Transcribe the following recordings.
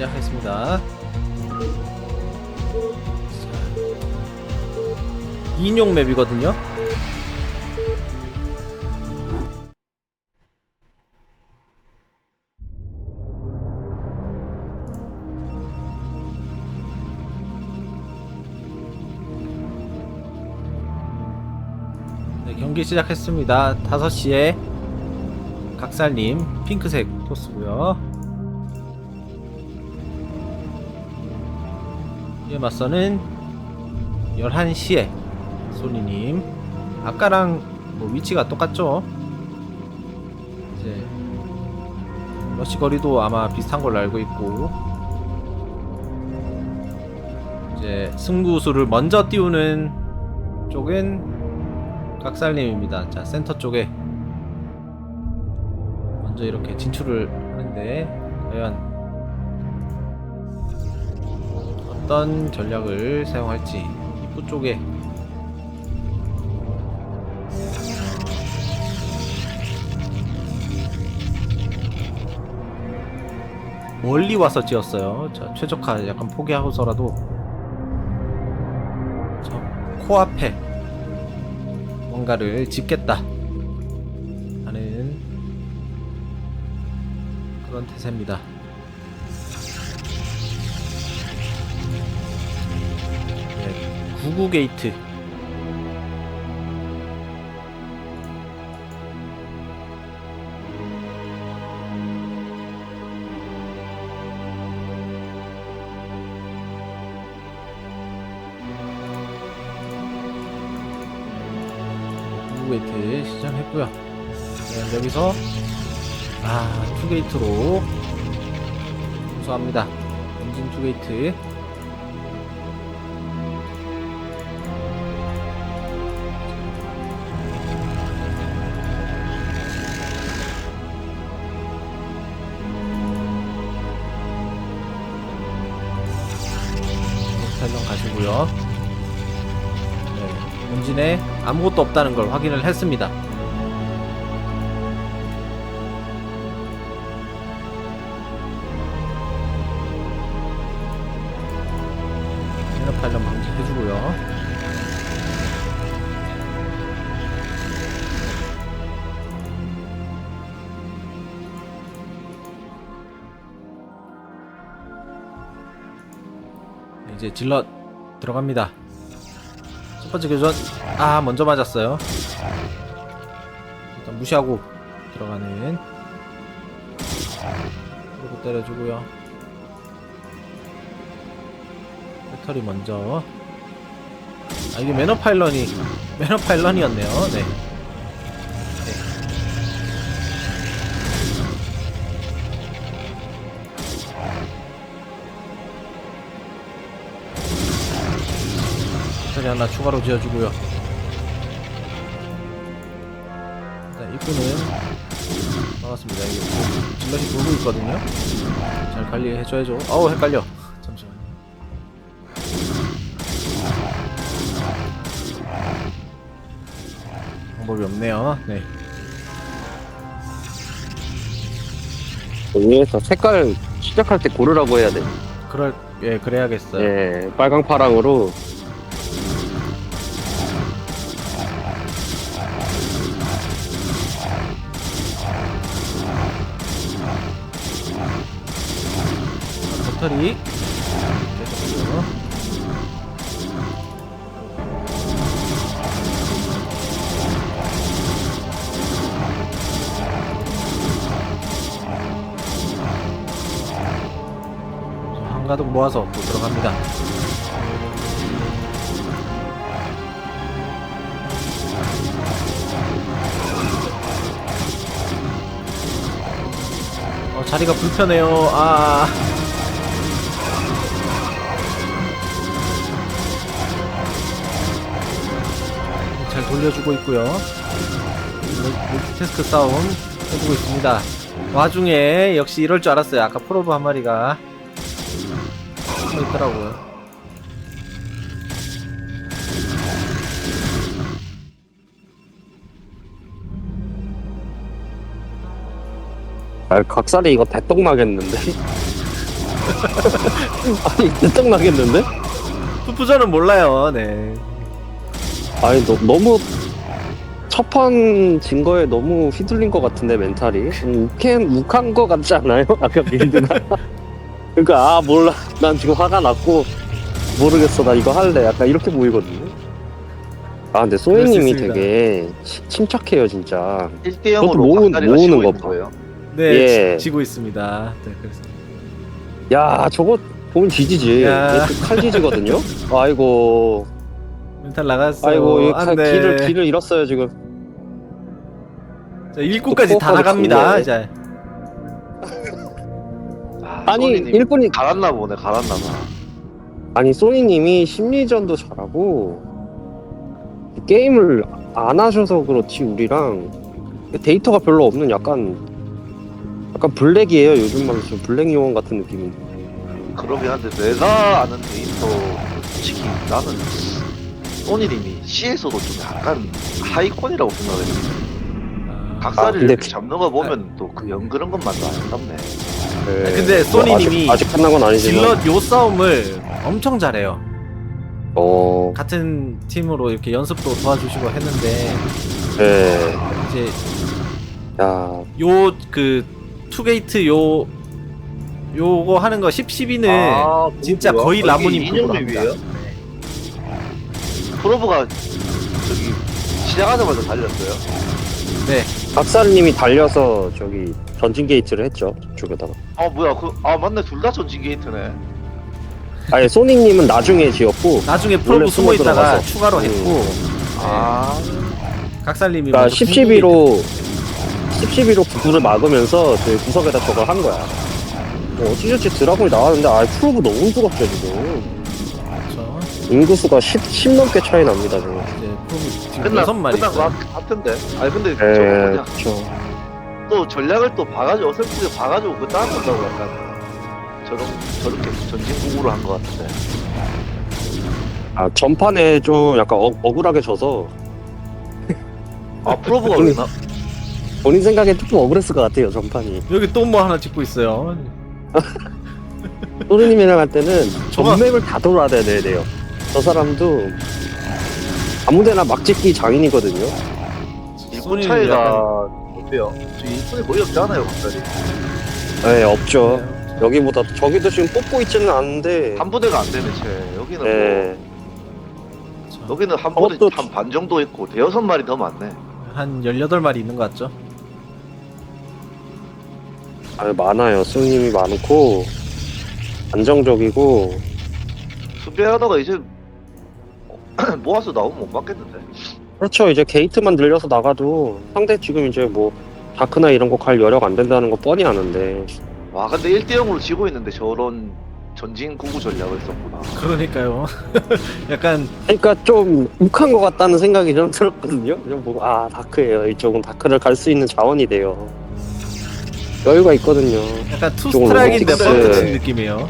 시작했습니다. 자, 2인용 맵이거든요. 네, 경기 시작했습니다. 5시에 각살님 핑크색 토스고요. 이에 맞서는 11시에 소니님 아까랑 뭐 위치가 똑같죠? 이제 러시 거리도 아마 비슷한 걸로 알고 있고 이제 승부수를 먼저 띄우는 쪽은 각살님입니다. 자 센터 쪽에 먼저 이렇게 진출을 하는데 과연 어떤 전략을 사용할지 입구 쪽에 멀리 와서 지었어요. 자, 최적화 약간 포기하고서라도 저 코앞에 뭔가를 짓겠다 하는 그런 태세입니다. 99 게이트. 게이트 시작했고요. 네, 여기서 아 투게이트로 우수합니다. 엔진 투게이트. 네, 엔진에 아무것도 없다는 걸 확인을 했습니다. 미너 파일럿 방지해주고요. 네, 이제 질럿 들어갑니다. 첫 번째 교전 아 먼저 맞았어요. 일단 무시하고 들어가는 그리고 때려주고요. 배터리 먼저 아 이게 매너 파일런이 매너 파일런이었네요. 네. 하나 추가로 지어주고요. 일단 입구는 막았습니다. 이게 질럿이 돌고 있거든요. 잘 관리해줘야죠. 어우 헷갈려. 잠시만. 방법이 없네요. 네. 위에서 색깔 시작할 때 고르라고 해야 돼. 그럴 예 그래야겠어요. 예, 빨강 파랑으로 배터리 계속해서 한가득 모아서 또 들어갑니다. 어, 자리가 불편해요. 아. 돌려주고 있고요. 멀- 멀티태스크 싸움 해주고 있습니다. 와중에 역시 이럴 줄 알았어요. 아까 프로브 한 마리가 서 있더라고요. 아, 각살이 이거 대똥 나겠는데. 아니 대떡 나겠는데? 푸푸전은 몰라요. 네. 아니 너, 너무 첫판 진 거에 너무 휘둘린 것 같은데 멘탈이 좀 욱한 욱한 거 같지 않아요? 아까 빌드나 그러니까 아 몰라 난 지금 화가 났고 모르겠어 나 이거 할래 약간 이렇게 보이거든요 아 근데 그럴 수 소희님이 있습니다. 되게 치- 침착해요 진짜 1대 그것도 0으로 모으는- 박다리가 모으는 거 있는 봐. 거예요. 네, 예. 지, 고 있습니다. 네, 그래서 야 저거 보면 지지지 야. 얘칼 지지거든요 아이고 멘탈 나갔어요. 아이고 이안 칼- 돼. 길을 길을 잃었어요 지금 자, 1구까지 다또 나갑니다. 네. 이제 아, 아니 일꾼이 갈았나 보네, 갈았나 봐. 아니 소니님이 심리전도 잘하고 게임을 안 하셔서 그렇지 우리랑 데이터가 별로 없는 약간 약간 블랙이에요 요즘 말로 좀 블랙 요원 같은 느낌인데 그러긴 한데 내가 아는 데이터 솔직히 나는 소니님이 C에서도 좀 약간 하이콘이라고 생각해요. 아, 각사를 근데 이렇게 잡는 거 보면 또 그 연그런 것만 도 아름답네. 네. 근데 뭐 소니님이 아직, 아직 끝난 건 아니지만 질럿 요 싸움을 엄청 잘해요. 어 같은 팀으로 이렇게 연습도 도와주시고 했는데 네. 이제 야 요 그 투게이트 요 요거 하는 거 10, 12는 아, 진짜? 거의 라모님 인형 급으로 맵이에요? 프로브가 저기 시작하자마자 달렸어요. 네. 박사님이 달려서 저기 전진 게이트를 했죠 저쪽에다가 아 뭐야 그 아 맞네 둘 다 전진 게이트네. 아예 소니님은 나중에 지었고 나중에 프로브 숨어 숨어 있다가 들어가서. 추가로 음. 했고 아 각살님이 그러니까 먼저 10, 12로 10, 12로 구구를 막으면서 저희 구석에다 저걸 한 거야. 뭐 어찌저찌 드라곤이 나왔는데 아 프로브 너무 죽었죠 지금. 인구수가 10, 10 넘게 차이 납니다 지금. 이제 프로브 지금 끝나 여섯 마리 끝난 있어요. 것 같은데. 아니 근데 에 저거 그냥 그렇죠. 또 전략을 또 봐가지고 어설프게 봐가지고 그 다음 건다고 약간 저런 저렇게 전진국으로 한 것 같은데. 아 전판에 좀 약간 억, 억울하게 져서 아 프로브가 아니, 왜나 본인 생각에 조금 억울했을 것 같아요 전판이. 여기 또 뭐 하나 짓고 있어요. 소리님이랑 할 때는 전맵을 다 돌아야 돼요. 저 사람도 아무데나 막 짓기 장인이거든요. 소니는 차이가 어때요? 저 일꾼이 거의 없잖아요, 갑자기. 네 없죠. 네. 여기보다 저기도 지금 뽑고 있지는 않은데. 한 부대가 안 되는 채. 여기는 네. 뭐 여기는 한 부대 저것도- 한 반 정도 있고 대여섯 마리 더 많네. 한 18마리 있는 것 같죠? 아, 많아요. 손님이 많고 안정적이고 수비하다가 이제 모아서 나오면 못 맞겠는데. 그렇죠. 이제 게이트만 늘려서 나가도 상대 지금 이제 뭐 다크나 이런 거 갈 여력 안 된다는 거 뻔히 아는데 와 근데 1대 0으로 지고 있는데 저런 전진 구구 전략을 썼구나. 그러니까요. 약간 그러니까 좀 욱한 것 같다는 생각이 좀 들었거든요. 좀 보고 아 다크예요. 이쪽은 다크를 갈 수 있는 자원이 돼요. 여유가 있거든요. 약간 투 스트라이크인데. 펀드 친 느낌이에요.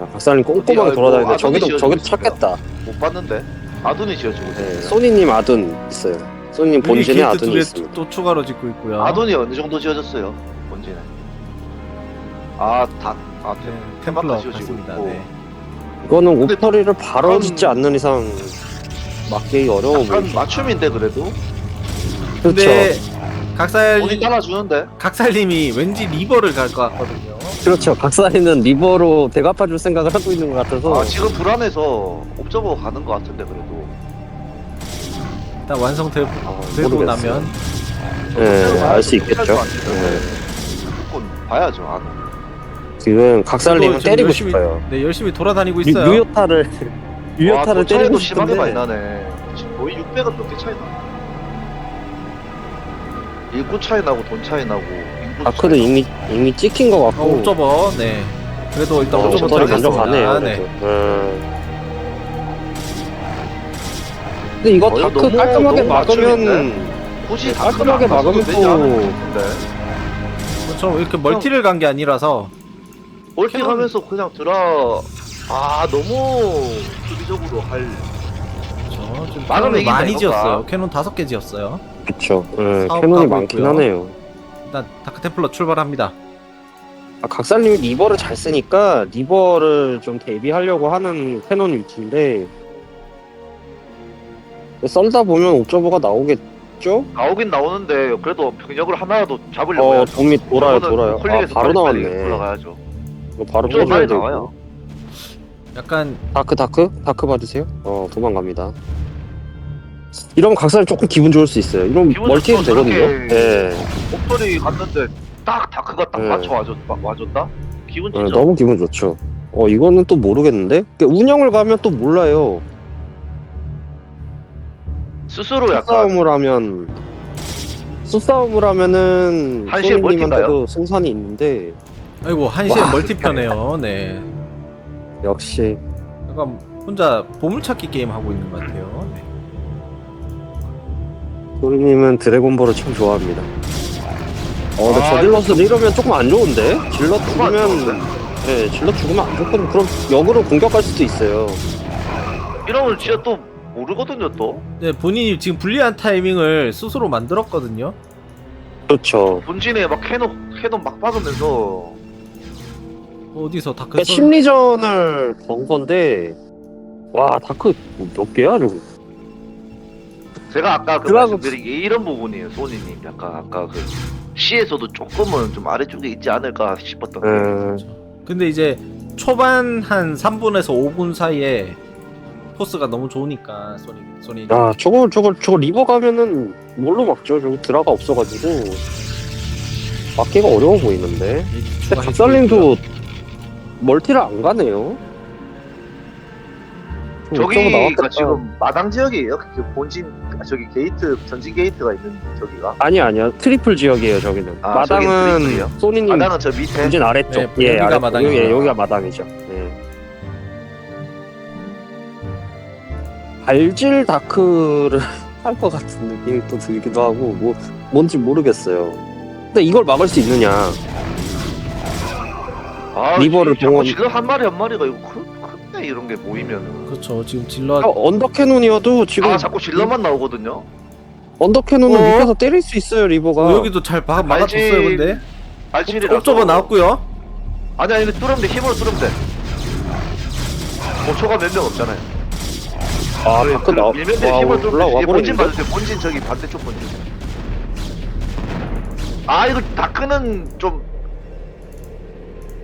아, 박사님 꼼꼼하게 어디, 돌아다니는데 아이고, 저기도 저기도 지어주고 찾겠다. 못 봤는데. 아둔이 지어주고 네, 있어요. 소니님 아둔 있어요. 소니님 본진에 게이트 아둔이 두개 있습니다. 또 추가로 짓고 있고요. 아둔이 어느 정도 지어졌어요? 본진에. 아, 다, 아, 네, 템- 템플러 테마카 지어지고 같습니다. 있고. 네. 이거는 근데 옥터리를 바로 약간- 짓지 않는 이상 막기 어려워 약간 보이죠. 맞춤인데 그래도 그렇죠. 근데 각살 본인 따라주는데 각살님이 왠지 리버를 갈 것 같거든요. 그렇죠. 각사리는 리버로 대갚아줄 생각을 하고 있는 것 같아서. 아 지금 불안해서 옵저버 가는 것 같은데 그래도 일단 완성되고 아, 모르겠어요. 나면 네, 알수 있겠죠. 네. 네. 무조건 봐야죠 안 지금 각살님은 지금 때리고 열심히- 싶어요. 네 열심히 돌아다니고 유, 있어요. 유효타를 유효타를 와, 때리고 차이도 심하게 많이 싶은데. 나네 지금 거의 600은 넘게 차이 나 일구 차이 나고 돈 차이 나고 차이 이미 이미 찍힌 것 어, 같고. 옵저버 네. 그래도 일단 어, 옵저버 옵터리 먼저. 가네요. 네. 그래도. 음. 근데 이거 어, 이거 다크 너무- 깔끔하게 너무 막으면 맞춤인데? 굳이 깔끔하게 막으면 또- 그렇죠. 이렇게 멀티를 간 게 아니라서 올팅하면서 그냥 들어 아 너무 수비적으로 할 그렇죠. 좀 막으면 캐논을 이긴다, 많이. 지었어요. 캐논 다섯 개 지었어요. 그쵸. 예, 사업 캐논이 가고 많긴 있고요. 하네요. 일단 다크 템플러 출발합니다. 아, 각살님이 리버를 잘 쓰니까 리버를 좀 대비하려고 하는 캐논 위치인데 썰다 보면 옵저버가 나오겠죠? 나오긴 나오는데 그래도 병력을 하나라도 잡으려고 어, 해야죠. 돔이 돌아요, 돌아요. 아, 콜링에서 바로 빨리 나왔네. 올라가야죠. 이거 바로 좀 빼줘야 빨리 되고. 나와요. 약간 다크, 다크? 다크 받으세요? 어, 도망갑니다. 이러면 각살 조금 기분 좋을 수 있어요. 이러면 기분 멀티해도 좋죠, 되거든요. 저렇게. 예. 목소리 갔는데 딱 다크가 딱 네. 맞춰 와줬, 와줬다? 기분 어, 진짜 너무 기분 좋죠. 어, 이거는 또 모르겠는데? 그러니까 운영을 가면 또 몰라요. 스스로 약간 수싸움을 하면 수싸움을 하면은 한시에 소님한테도 승산이 있는데 아이고 한시에 와. 멀티편해요. 네. 역시 약간 혼자 보물찾기 게임 하고 있는 것 같아요. 네. 소리님은 드래곤볼을 참 좋아합니다. 어, 근데 아, 저질럿을 이러면 조금 안 좋은데? 안 죽으면 좋은데? 네, 질럿 죽으면 안 좋거든. 그럼 역으로 공격할 수도 있어요. 이러면 진짜 또 모르거든요 또 네, 본인이 지금 불리한 타이밍을 스스로 만들었거든요. 그렇죠. 본진에 막 캐논 캐논 막 박으면서 어디서 다크 그러니까 선 심리전을 건 건데 와 다크 몇 개야 저거? 제가 아까 그 드라곤- 말씀드린 게 이런 부분이에요 소니님 약간 아까 그 시에서도 조금은 좀 아래쪽에 있지 않을까 싶었던 게 음, 근데 이제 초반 한 3분에서 5분 사이에 포스가 너무 좋으니까 소니 소니 야 저거 저거 저거 리버 가면은 뭘로 막죠? 저거 드라가 없어가지고 막기가 어려워 보이는데. 근데 박살님도 멀티를 안 가네요. 좀 어쩌고 저기가 나왔겠다. 지금 마당 지역이에요 그 본진 아, 저기 게이트 전진 게이트가 있는 저기가 아니 아니요 트리플 지역이에요 저기는. 아, 저긴 마당은 트리플이요? 소니님 마당은 저 밑에 본진 아래쪽. 네, 예, 여기가 아래쪽. 마당이죠. 여기, 여기가 마당이죠. 예. 발질 다크를 할 것 같은 느낌이 또 들기도 하고 뭐 뭔지 모르겠어요. 근데 이걸 막을 수 있느냐? 아, 리버를 봉헌- 질러 한 마리 한 마리가 이거 큰, 큰데 이런 게 모이면은 그렇죠. 지금 질러 아, 언더 캐논이어도 지금 아 자꾸 질러만 나오거든요 언더 캐논을 어? 밑에서 때릴 수 있어요 리버가. 어, 여기도 잘 막, 막아줬어요. 알지. 근데 발질이라서 옵저버 나왔고요. 아니 아니 뚫으면 돼 힘으로 뚫으면 돼 5초가 몇 명 없잖아요 아 그래, 다크 나 밀면 돼 와, 힘으로 뚫으면 올라와 돼얘 본진 버리는데. 봐주세요 본진 저기 반대쪽 본진 아 이거 다크는 좀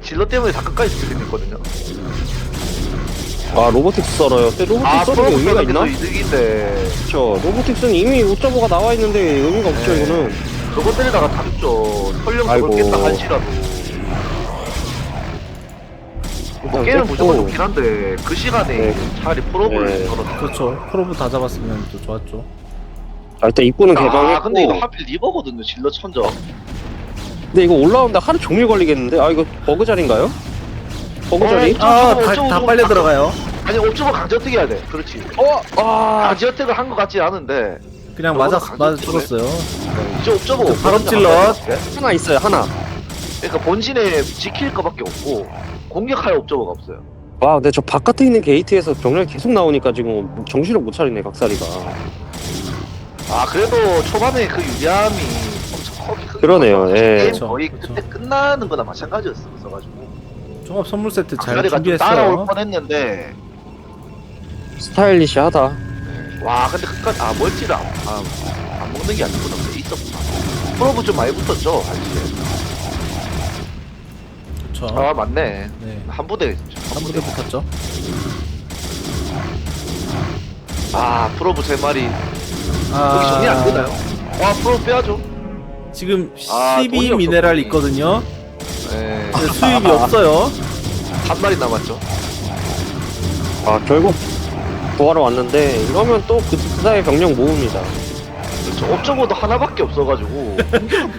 질러 때문에 다크까지 들리거든요 아 로보틱스 썰어요. 근데 로보틱스 아 썰는 게 의미가 있나? 이득인데 그렇죠. 로보틱스는 이미 옵저버가 나와 있는데 의미가 없죠 네. 이거는. 저거 때리다가 다 죽죠 설령 아이고. 저걸 깼다 할지라도 일단 게임은 깼고. 무조건 좋긴 한데 그 시간에 네. 차라리 프로브를 네. 걸어서 그렇죠. 프로브 다 잡았으면 또 좋았죠. 아, 일단 입구는 개방했고. 아 근데 이거 하필 리버거든요 질러 천적 근데 이거 올라온다 하루 종일 걸리겠는데? 아 이거 버그 자리인가요? 버그 자리? 어, 아, 옵저버, 다, 다좀 빨려. 들어가요. 아니 옵저버 강제어택 해야 돼 그렇지 어, 아, 강제어택을 한 것 같지 않은데 그냥 저거는 맞아 맞아 강제 죽었어요. 이제 옵저버 그 바람 찔러. 하나 있어요 하나. 그러니까 본진에 지킬 거밖에 없고 공격할 옵저버가 없어요 와, 근데 저 바깥에 있는 게이트에서 병력이 계속 나오니까 지금 정신을 못 차리네 각사리가. 아 그래도 초반에 그 유리함이 엄청 커 그러네요, 예. 게임 그쵸, 거의 그쵸. 그때 끝나는 거나 마찬가지였어가지고 종합 선물 세트 잘 강자리가 좀 따라올 준비했어요. 뻔했는데 스타일리시하다. 와 근데 끝까지 아 멀티를 안, 아, 안 먹는 게 아니구나 근데 있었구나 프로브 좀 많이 붙었죠 알지 그렇죠. 아 맞네 네. 한 부대 한 부대 붙었죠. 아 프로브 세 마리 아, 여기 정리 안 되나요? 와 프로브 빼야죠 지금 아, 돈이 12 없어, 미네랄. 있거든요. 네, 근데 수입이 없어요. 한 마리 남았죠 아 결국 구하러 왔는데 이러면 또 그 사이에 병력 모읍니다. 그렇죠 옵저버도 하나밖에 없어가지고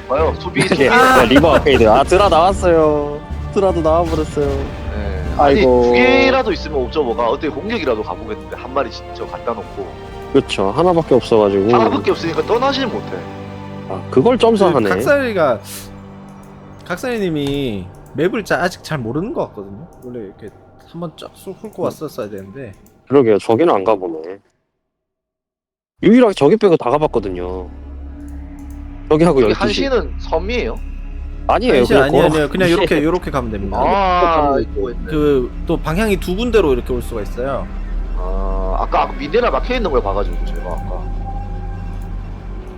봐요 수비 네, 네, 리버 아케이드. 아 드라 나왔어요. 드라도 나와버렸어요. 네. 아니 아이고. 두 개라도 있으면 옵저버가 어떻게 공격이라도 가보겠는데 한 마리 진짜 갖다 놓고 그렇죠. 하나밖에 없어가지고. 하나밖에 없으니까 떠나질 못해 아, 그걸 점수하네. 그 각살이가 각살이님이 맵을 자, 아직 잘 모르는 것 같거든요. 원래 이렇게 한번 쫙 훑고 왔었어야 되는데 그러게요. 저기는 안 가보네. 유일하게 저기 빼고 다 가봤거든요. 저기하고 여기 12시. 한시는 섬이에요 아니에요. 한시 그냥 아니 걸어. 아니에요. 그냥 이렇게 이렇게 가면 됩니다. 아 이거 있네. 그 또 방향이 두 군데로 이렇게 올 수가 있어요. 아 아까 아까 미네랄 막혀 있는 걸 봐가지고 제가 아까.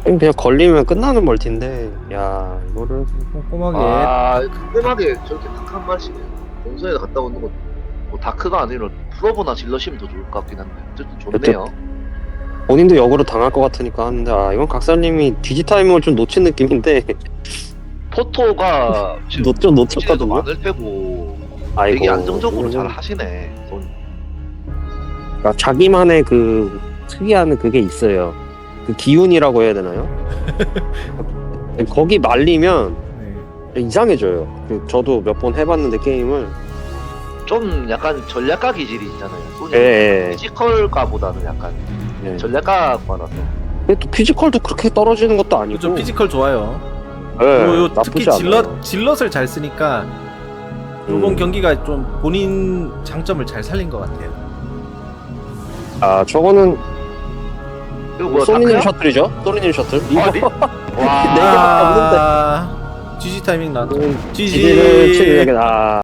그냥 걸리면 끝나는 멀티인데, 야 이거를 꼼꼼하게 아 꼼꼼하게 저렇게 딱한 발씩 동선에 갔다 오는 건 뭐 다크가 아니라 프로보나 질러시면 더 좋을 것 같긴 한데 어쨌든 좋네요. 본인도 역으로 당할 것 같으니까 하는데, 아 이건 각사님이 디지 타이밍을 좀 놓친 느낌인데, 포토가 지금 놓, 좀 시대도 놓쳤거든 요. 많을 테고 아이고, 되게 안정적으로 잘 하시네. 손. 그러니까 자기만의 그 특이한 그게 있어요. 그 기운이라고 해야 되나요? 거기 말리면 네. 이상해져요. 그 저도 몇 번 해봤는데 게임을. 좀 약간 전략가 기질이 있잖아요. 손이 예, 예. 피지컬가보다는 약간 예. 전략가과라서. 근데 또 피지컬도 그렇게 떨어지는 것도 아니고. 그죠 피지컬 좋아요. 예, 요, 요 나쁘지 특히 않아요. 질럿 질럿을 잘 쓰니까 이번 음. 경기가 좀 본인 장점을 잘 살린 것 같아요. 아 저거는 뭐야 소니님? 셔틀이죠? 소니님 셔틀. 아, 리- 와. 네 개밖에 없는데. 아, GG 타이밍 나왔죠. 음, GG. 지지를 치르게 아